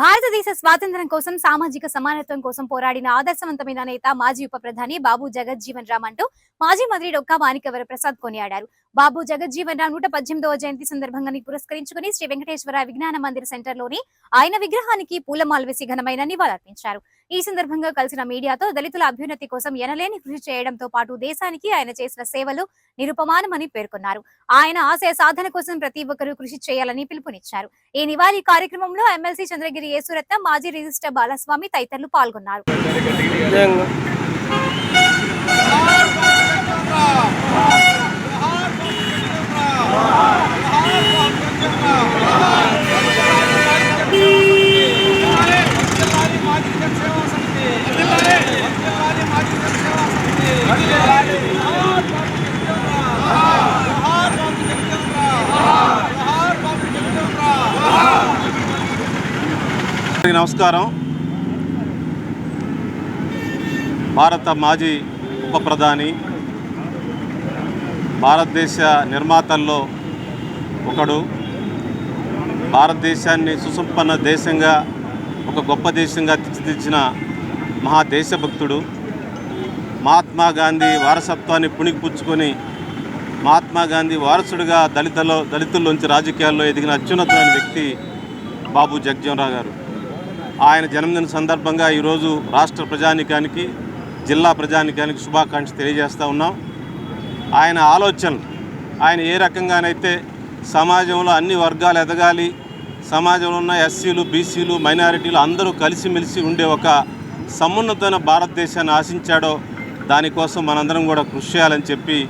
భారతదేశ స్వాతంత్ర్యం కోసం సామాజిక సమానత్వం కోసం పోరాడిన ఆదర్శవంతమైన నేత మాజీ ఉప ప్రధాని బాబు జగజ్జీవన్ రామ్ అంటూ మాజీ మంత్రి డొక్కా మాణికవర ప్రసాద్ కొనియాడారు. బాబు జగజ్జీవన్ రామ్ నూట పద్దెనిమిదవ జయంతి సందర్భంగా పురస్కరించుకుని శ్రీ వెంకటేశ్వర విజ్ఞాన మందిర్ సెంటర్లోని ఆయన విగ్రహానికి పూలమాల వేసి ఘనమైన నివాళులర్పించారు. ఈ సందర్భంగా కలిసిన మీడియాతో దళితుల అభ్యున్నతి కోసం ఎనలేని కృషి చేయడంతో పాటు దేశానికి ఆయన చేసిన సేవలు నిరుపమానమని పేర్కొన్నారు. ఆయన ఆశయ సాధన కోసం ప్రతి ఒక్కరూ కృషి చేయాలని పిలుపునిచ్చారు. ఈ నివాళి కార్యక్రమంలో ఎమ్మెల్సీ చంద్రగిరి యేసురత్న మాజీ రిజిస్టర్ బాలస్వామి తదితరులు పాల్గొన్నారు. నమస్కారం. భారత మాజీ ఉప ప్రధాని భారతదేశ నిర్మాతల్లో ఒకడు భారతదేశాన్ని సుసంపన్న దేశంగా ఒక గొప్ప దేశంగా తీర్చిదిద్దిన మహా దేశభక్తుడు మహాత్మా గాంధీ వారసత్వాన్ని పుణికిపుచ్చుకొని మహాత్మా గాంధీ వారసుడిగా దళితలో దళితుల్లోంచి రాజకీయాల్లో ఎదిగిన అత్యున్నతమైన వ్యక్తి బాబు జగ్జీవన్ గారు. ఆయన జన్మదిన సందర్భంగా ఈరోజు రాష్ట్ర ప్రజానికానికి జిల్లా ప్రజానికానికి శుభాకాంక్షలు తెలియజేస్తూ ఉన్నాం. ఆయన ఆలోచనలు ఆయన ఏ రకంగానైతే సమాజంలో అన్ని వర్గాలు ఎదగాలి సమాజంలో ఉన్న ఎస్సీలు బీసీలు మైనారిటీలు అందరూ కలిసిమెలిసి ఉండే ఒక సమున్నతమైన భారతదేశాన్ని ఆశించాడో దానికోసం మనందరం కూడా కృషి చేయాలని చెప్పి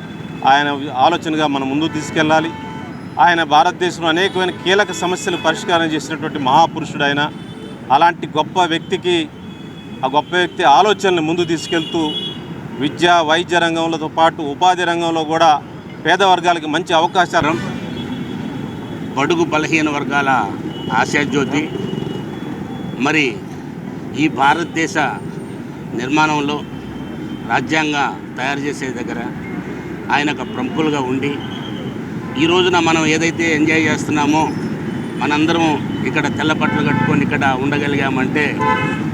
ఆయన ఆలోచనగా మనం ముందుకు తీసుకెళ్ళాలి. ఆయన భారతదేశంలో అనేకమైన కీలక సమస్యలు పరిష్కారం చేసినటువంటి మహాపురుషుడు ఆయన. అలాంటి గొప్ప వ్యక్తికి ఆ గొప్ప వ్యక్తి ఆలోచనలు ముందు తీసుకెళ్తూ విద్య వైద్య రంగంలో పాటు ఉపాధి రంగంలో కూడా పేద వర్గాలకి మంచి అవకాశాలు బడుగు బలహీన వర్గాల ఆశాజ్యోతి మరి ఈ భారతదేశ నిర్మాణంలో రాజ్యాంగ తయారు చేసే దగ్గర ఆయన ఒక ప్రముఖులుగా ఉండి ఈ రోజున మనం ఏదైతే ఎంజాయ్ చేస్తున్నామో మనందరం ఇక్కడ తెల్ల బట్టలు కట్టుకొని ఇక్కడ ఉండగలిగామంటే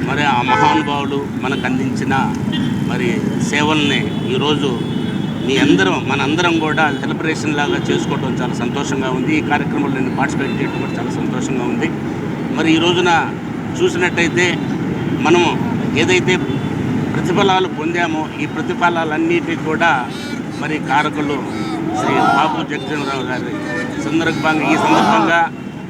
మరి ఆ మహానుభావులు మనకు అందించిన మరి సేవల్ని ఈరోజు మీ అందరం మనందరం కూడా సెలబ్రేషన్ లాగా చేసుకోవడం చాలా సంతోషంగా ఉంది. ఈ కార్యక్రమంలో నేను పార్టిసిపేట్ చేయడం కూడా చాలా సంతోషంగా ఉంది. మరి ఈ రోజున చూసినట్టయితే మనం ఏదైతే ప్రతిఫలాలు పొందామో ఈ ప్రతిఫలాలన్నిటికీ కూడా మరి కారకులు శ్రీ బాబు జగజీవనరావు గారి సందర్భంగా ఈ సందర్భంగా